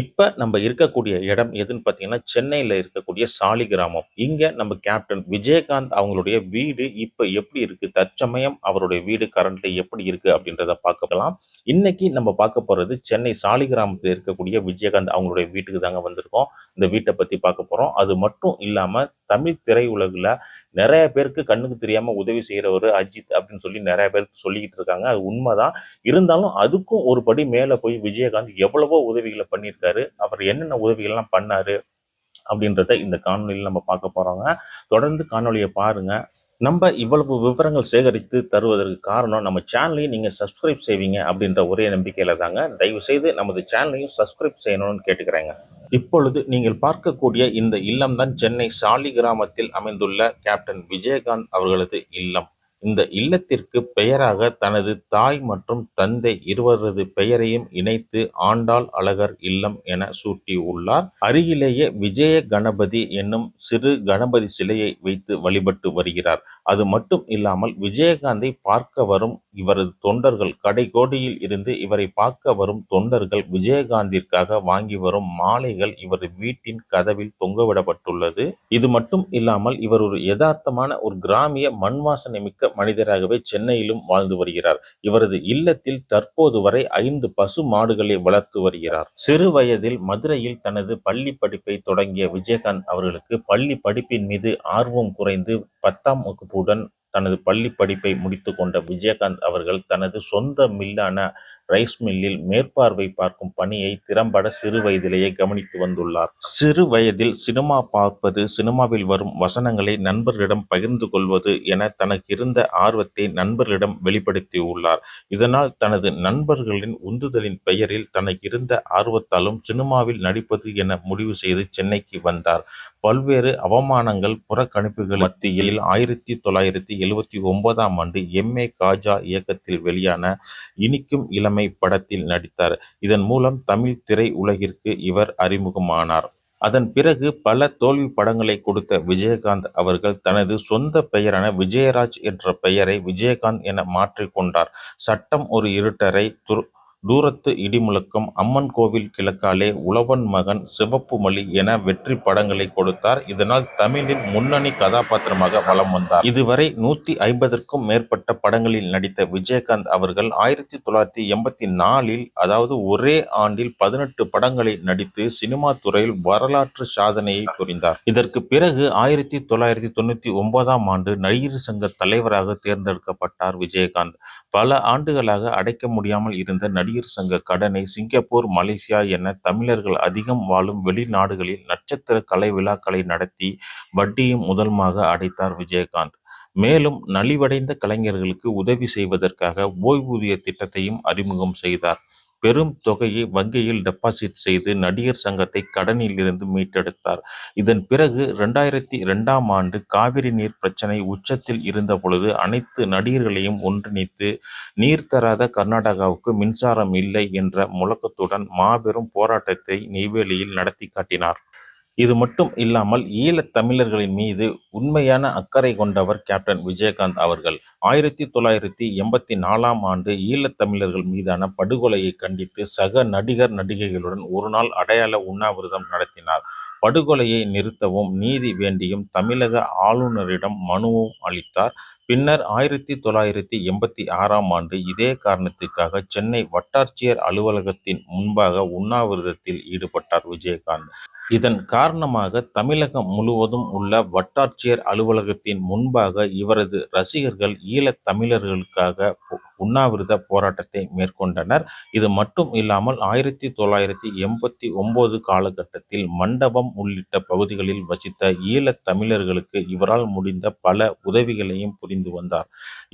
இப்போ நம்ம இருக்கக்கூடிய இடம் எதுன்னு பார்த்தீங்கன்னா, சென்னையில் இருக்கக்கூடிய சாலிகிராமம். இங்கே நம்ம கேப்டன் விஜயகாந்த் அவங்களுடைய வீடு இப்போ எப்படி இருக்குது தற்சமயம் அவருடைய வீடு கரண்ட்ல எப்படி இருக்குது அப்படின்றத பார்க்கலாம். இன்னைக்கு நம்ம பார்க்க போகிறது சென்னை சாலிகிராமத்தில இருக்கக்கூடிய விஜயகாந்த் அவங்களுடைய வீட்டுக்கு தாங்க வந்திருக்கோம். இந்த வீட்டை பற்றி பார்க்க போகிறோம் அது மட்டும் இல்லாமல் தமிழ் திரையுலகில் நிறைய பேருக்கு கண்ணுக்கு தெரியாம உதவி செய்கிறவர் அஜித் அப்படின்னு சொல்லி நிறைய பேர் சொல்லிக்கிட்டு இருக்காங்க. அது உண்மைதான் இருந்தாலும் அதுக்கும் ஒரு படி மேலே போய் விஜயகாந்த் எவ்வளவோ உதவிகளை பண்ணியிருக்காரு. அவர் என்னென்ன உதவிகள்லாம் பண்ணாரு? அப்படின்றத இந்த காணொலியில் நம்ம பார்க்க போகிறோங்க தொடர்ந்து காணொலியை பாருங்கள் நம்ம இவ்வளவு விவரங்கள் சேகரித்து தருவதற்கு காரணம் நம்ம சேனலையும் நீங்கள் சப்ஸ்கிரைப் செய்வீங்க அப்படின்ற ஒரே நம்பிக்கையில் தாங்க. தயவு செய்து நமது சேனலையும் சப்ஸ்கிரைப் செய்யணும்னு கேட்டுக்கிறேங்க. இப்பொழுது நீங்கள் பார்க்கக்கூடிய இந்த இல்லம்தான் சென்னை சென்னை சாலிகிராமத்தில் அமைந்துள்ள கேப்டன் விஜயகாந்த் அவர்களது இல்லம். இந்த இல்லத்திற்கு பெயராக தனது தாய் மற்றும் தந்தை இருவரது பெயரையும் இணைத்து ஆண்டாள் அழகர் இல்லம் என சூட்டியுள்ளார். அருகிலேயே விஜய கணபதி என்னும் சிறு கணபதி சிலையை வைத்து வழிபட்டு வருகிறார். அது மட்டும் இல்லாமல் விஜயகாந்தை பார்க்க வரும் இவரது தொண்டர்கள் கடைக்கோடியில் இருந்து இவரை பார்க்க வரும் தொண்டர்கள் விஜயகாந்திற்காக வாங்கி வரும் மாலைகள் இவரது வீட்டின் கதவில் தொங்கவிடப்பட்டுள்ளது. இது மட்டும் இல்லாமல் இவர் ஒரு யதார்த்தமான ஒரு கிராமிய மண் வாசனை மிக்க மனிதராகவே சென்னையிலும் வாழ்ந்து வருகிறார். இவரது இல்லத்தில் தற்போது வரை ஐந்து பசு மாடுகளை வளர்த்து வருகிறார். சிறு வயதில் மதுரையில் தனது பள்ளி படிப்பை தொடங்கிய விஜயகாந்த் அவர்களுக்கு பள்ளி படிப்பின் மீது ஆர்வம் குறைந்து பத்தாம் வகுப்புடன் தனது பள்ளி படிப்பை முடித்து கொண்ட விஜயகாந்த் அவர்கள் தனது சொந்த மில்லான ரைஸ் மில்லில் மேற்பார்வை பார்க்கும் பணியை திறம்பட சிறு வயதிலேயே கவனித்து வந்துள்ளார். சிறு வயதில் சினிமா பார்ப்பது, சினிமாவில் வரும் வசனங்களை நண்பர்களிடம் பகிர்ந்து கொள்வது என தனக்கிருந்த ஆர்வத்தை நண்பர்களிடம் வெளிப்படுத்தியுள்ளார். இதனால் தனது நண்பர்களின் உந்துதலின் பெயரில் தனக்கு இருந்த ஆர்வத்தாலும் சினிமாவில் நடிப்பது என முடிவு செய்து சென்னைக்கு வந்தார். பல்வேறு அவமானங்கள், புறக்கணிப்புகள் மத்தியில் ஆயிரத்தி தொள்ளாயிரத்தி எழுவத்தி ஒன்பதாம் ஆண்டு எம். ஏ. காஜா இயக்கத்தில் வெளியான இனிக்கும் இளமை படத்தில் நடித்தார். இதன் மூலம் தமிழ் திரை உலகிற்கு இவர் அறிமுகமானார். அதன் பிறகு பல தோல்வி படங்களை கொடுத்த விஜயகாந்த் அவர்கள் தனது சொந்த பெயரான விஜயராஜ் என்ற பெயரை விஜயகாந்த் என மாற்றிக்கொண்டார் சட்டம் ஒரு இருட்டரை துர் தூரத்து இடிமுழக்கம், அம்மன் கோவில் கிழக்காலே, உழவன் மகன், சிவப்பு மலி என வெற்றி படங்களை கொடுத்தார். இதனால் தமிழில் முன்னணி கதாபாத்திரமாக வலம் வந்தார். இதுவரை நூத்தி ஐம்பதற்கும் மேற்பட்ட படங்களில் நடித்த விஜயகாந்த் அவர்கள் ஆயிரத்தி தொள்ளாயிரத்தி எண்பத்தி நாலில் அதாவது ஒரே ஆண்டில் பதினெட்டு படங்களில் நடித்து சினிமா துறையில் வரலாற்று சாதனையை புரிந்தார். இதற்கு பிறகு ஆயிரத்தி தொள்ளாயிரத்தி தொண்ணூத்தி ஒன்பதாம் ஆண்டு நடிகர் சங்க தலைவராக தேர்ந்தெடுக்கப்பட்டார் விஜயகாந்த். பல ஆண்டுகளாக அடைக்க முடியாமல் இருந்த நடிகர் சங்க கடனை சிங்கப்பூர், மலேசியா என தமிழர்கள் அதிகம் வாழும் வெளிநாடுகளில் நட்சத்திர கலை விழாக்களை நடத்தி வட்டியும் முதல்மாக அடைத்தார் விஜயகாந்த். மேலும் நலிவடைந்த கலைஞர்களுக்கு உதவி செய்வதற்காக ஓய்வூதிய திட்டத்தையும் அறிமுகம் செய்தார். பெரும் தொகையை வங்கியில் டெபாசிட் செய்து நடிகர் சங்கத்தை கடனில் இருந்து மீட்டெடுத்தார். இதன் பிறகு ரெண்டாயிரத்தி இரண்டாம் ஆண்டு காவிரி நீர் பிரச்சனை உச்சத்தில் இருந்த பொழுது அனைத்து நடிகர்களையும் ஒன்றிணைத்து நீர் தராத கர்நாடகாவுக்கு மின்சாரம் இல்லை என்ற முழக்கத்துடன் மாபெரும் போராட்டத்தை நெய்வேலியில் நடத்தி காட்டினார். இது மட்டும் இல்லாமல் ஈழத் தமிழர்களின் மீது உண்மையான அக்கறை கொண்டவர் கேப்டன் விஜயகாந்த் அவர்கள். ஆயிரத்தி தொள்ளாயிரத்தி எண்பத்தி நாலாம் ஆண்டு ஈழத் தமிழர்கள் மீதான படுகொலையை கண்டித்து சக நடிகர், நடிகைகளுடன் ஒரு நாள் அடையாள உண்ணாவிரதம் நடத்தி பேசினார் படுகொலையை நிறுத்தவும் நீதி வேண்டியும் தமிழக ஆளுநரிடம் மனுவும் அளித்தார். பின்னர் ஆயிரத்தி தொள்ளாயிரத்தி எண்பத்தி ஆறாம் ஆண்டு இதே காரணத்துக்காக சென்னை வட்டாட்சியர் அலுவலகத்தின் முன்பாக உண்ணாவிரதத்தில் ஈடுபட்டார் விஜயகாந்த். இதன் காரணமாக தமிழகம் முழுவதும் உள்ள வட்டாட்சியர் அலுவலகத்தின் முன்பாக இவரது ரசிகர்கள் ஈழத் தமிழர்களுக்காக உண்ணாவிரத போராட்டத்தை மேற்கொண்டனர். இது மட்டும் இல்லாமல் ஆயிரத்தி தொள்ளாயிரத்தி எண்பத்தி ஒன்பது காலகட்டத்தில் மண்டபம் உள்ளிட்ட பகுதிகளில் வசித்த ஈழத் தமிழர்களுக்கு இவரால் முடிந்த பல உதவிகளையும் புரிந்து வந்தார்.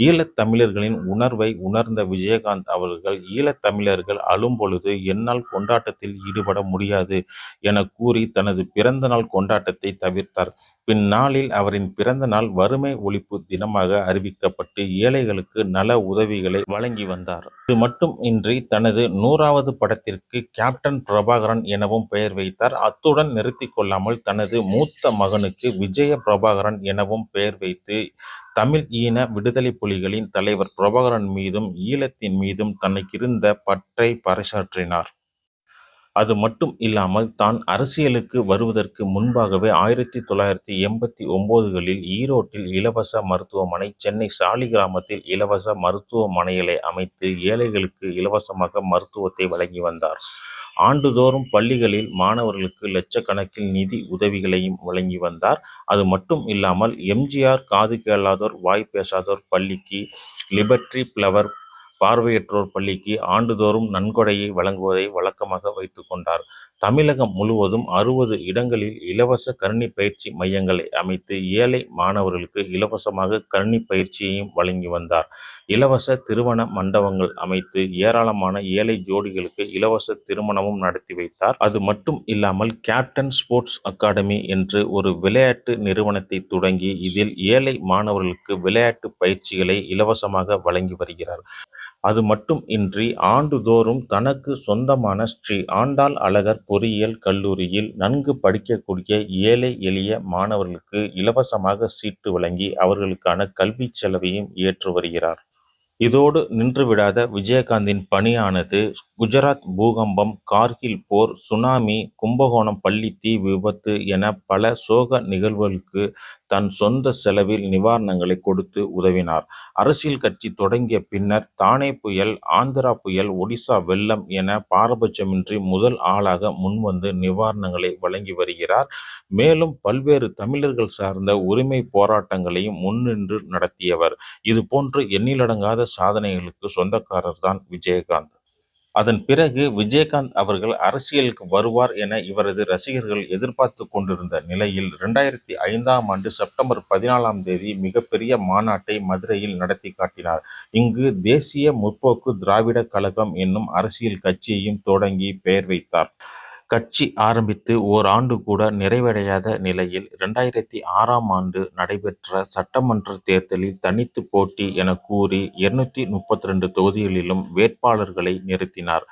ஈழத் தமிழர்களின் உணர்வை உணர்ந்த விஜயகாந்த் அவர்கள் ஈழத் தமிழர்கள் அழும் பொழுது என்னால் கொண்டாட்டத்தில் ஈடுபட முடியாது என கூறி தனது பிறந்த நாள் கொண்டாட்டத்தை தவிர்த்தார். பின்னாளில் அவரின் பிறந்த நாள் வறுமை ஒழிப்பு தினமாக அறிவிக்கப்பட்டு ஏழைகளுக்கு நல உதவிகளை வழங்கி வந்தார். இது மட்டுமின்றி தனது நூறாவது படத்திற்கு கேப்டன் பிரபாகரன் எனவும் பெயர் வைத்தார். அத்துடன் நிறுத்திக் கொள்ளாமல் தனது மூத்த மகனுக்கு விஜய பிரபாகரன் எனவும் பெயர் வைத்து தமிழ் ஈன விடுதலை புலிகளின் தலைவர் பிரபாகரன் மீதும் ஈழத்தின் மீதும் தனக்கிருந்த பற்றை பறைசாற்றினார். அது மட்டும் இல்லாமல் தான் அரசியலுக்கு வருவதற்கு முன்பாகவே ஆயிரத்தி தொள்ளாயிரத்தி எண்பத்தி ஒம்போதுகளில் ஈரோட்டில் இலவச மருத்துவமனை சென்னை சாலிகிராமத்தில் இலவச மருத்துவமனைகளை அமைத்து ஏழைகளுக்கு இலவசமாக மருத்துவத்தை வழங்கி வந்தார் ஆண்டுதோறும் பள்ளிகளில் மாணவர்களுக்கு லட்சக்கணக்கில் நிதி உதவிகளையும் வழங்கி வந்தார். அது மட்டும் இல்லாமல் எம்ஜிஆர் காது கேளாதோர் வாய் பேசாதோர் பள்ளிக்கு லிபர்ட்ரி பிளவர் பார்வையற்றோர் பள்ளிக்கு ஆண்டுதோறும் நன்கொடையை வழங்குவதை வழக்கமாக வைத்து கொண்டார். தமிழகம் முழுவதும் அறுபது இடங்களில் இலவச கணினி பயிற்சி மையங்களை அமைத்து ஏழை மாணவர்களுக்கு இலவசமாக கணினி பயிற்சியையும் வழங்கி வந்தார். இலவச திருமண மண்டபங்கள் அமைத்து ஏராளமான ஏழை ஜோடிகளுக்கு இலவச திருமணமும் நடத்தி வைத்தார். அது மட்டும் இல்லாமல் கேப்டன் ஸ்போர்ட்ஸ் அகாடமி என்று ஒரு விளையாட்டு நிறுவனத்தை தொடங்கி இதில் ஏழை மாணவர்களுக்கு விளையாட்டு பயிற்சிகளை இலவசமாக வழங்கி வருகிறார். அது மட்டும் இன்றி ஆண்டுதோறும் தனக்கு சொந்தமான ஸ்ரீ ஆண்டாள் அழகர் பொறியியல் கல்லூரியில் நன்கு படிக்கக்கூடிய ஏழை எளிய மாணவர்களுக்கு இலவசமாக சீட்டு வழங்கி அவர்களுக்கான கல்வி செலவையும் ஏற்று வருகிறார். இதோடு நின்றுவிடாத விஜயகாந்தின் பணியானது குஜராத் பூகம்பம் கார்கில் போர் சுனாமி கும்பகோணம் பள்ளி தீ விபத்து என பல சோக நிகழ்வுகளுக்கு தன் சொந்த செலவில் நிவாரணங்களை கொடுத்து உதவினார். அரசியல் கட்சி தொடங்கிய பின்னர் தானே புயல் ஆந்திரா புயல் ஒடிசா வெள்ளம் என பாரபட்சமின்றி முதல் ஆளாக முன்வந்து நிவாரணங்களை வழங்கி வருகிறார். மேலும் பல்வேறு தமிழர்கள் சார்ந்த உரிமை போராட்டங்களையும் முன்னின்று நடத்தியவர். இது போன்று எண்ணிலடங்காத சாதனைகளுக்கு சொந்தக்காரர் தான் விஜயகாந்த். அதன் பிறகு விஜயகாந்த் அவர்கள் அரசியலுக்கு வருவார் என இவரது ரசிகர்கள் எதிர்பார்த்து கொண்டிருந்த நிலையில் இரண்டாயிரத்தி ஐந்தாம் ஆண்டு செப்டம்பர் பதினாலாம் தேதி மிகப்பெரிய மாநாட்டை மதுரையில் நடத்தி காட்டினார். இங்கு தேசிய முற்போக்கு திராவிட கழகம் என்னும் அரசியல் கட்சியையும் தொடங்கி பெயர் வைத்தார். கட்சி ஆரம்பித்து ஓராண்டு கூட நிறைவடையாத நிலையில் இரண்டாயிரத்தி ஆறாம் ஆண்டு நடைபெற்ற சட்டமன்ற தேர்தலில் தனித்து போட்டி என கூறி இருநூத்தி முப்பத்தி ரெண்டு தொகுதிகளிலும் வேட்பாளர்களை நிறுத்தினார்.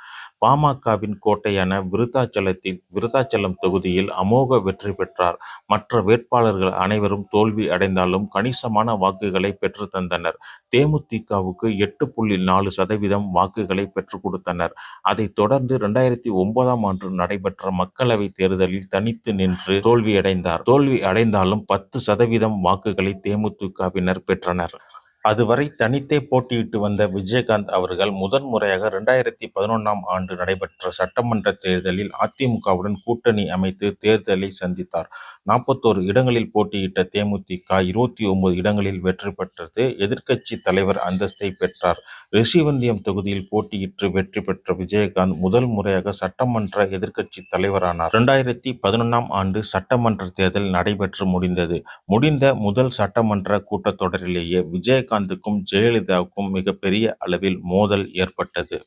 பாமகவின் கோட்டையான விருத்தாச்சலத்தில் விருத்தாச்சலம் தொகுதியில் அமோக வெற்றி பெற்றார். மற்ற வேட்பாளர்கள் அனைவரும் தோல்வி அடைந்தாலும் கணிசமான வாக்குகளை பெற்று தந்தனர். தேமுதிகவுக்கு எட்டு புள்ளி நாலு சதவீதம் வாக்குகளை பெற்றுக் கொடுத்தனர். அதைத் தொடர்ந்து இரண்டாயிரத்தி ஒன்பதாம் ஆண்டு நடைபெற்ற மக்களவை தேர்தலில் தனித்து நின்று தோல்வியடைந்தார். தோல்வி அடைந்தாலும் பத்து சதவீதம் வாக்குகளை தேமுதிகவினர் பெற்றனர். அதுவரை தனித்தே போட்டியிட்டு வந்த விஜயகாந்த் அவர்கள் முதன் முறையாக ரெண்டாயிரத்தி பதினொன்றாம் ஆண்டு நடைபெற்ற சட்டமன்ற தேர்தலில் அதிமுகவுடன் கூட்டணி அமைத்து தேர்தலை சந்தித்தார். நாற்பத்தோரு இடங்களில் போட்டியிட்ட தேமுதிக இருபத்தி ஒன்பது இடங்களில் வெற்றி பெற்றது. எதிர்க்கட்சி தலைவர் அந்தஸ்தை பெற்றார். ரிஷிவந்தியம் தொகுதியில் போட்டியிட்டு வெற்றி பெற்ற விஜயகாந்த் முதல் முறையாக சட்டமன்ற எதிர்க்கட்சி தலைவரானார். ரெண்டாயிரத்தி பதினொன்றாம் ஆண்டு சட்டமன்ற தேர்தல் நடைபெற்று முடிந்தது. முடிந்த முதல் சட்டமன்ற கூட்டத்தொடரிலேயே விஜயகாந்த் விஜயகாந்துக்கும் ஜெயலலிதாவுக்கும் மிகப்பெரிய அளவில் மோதல் ஏற்பட்டது.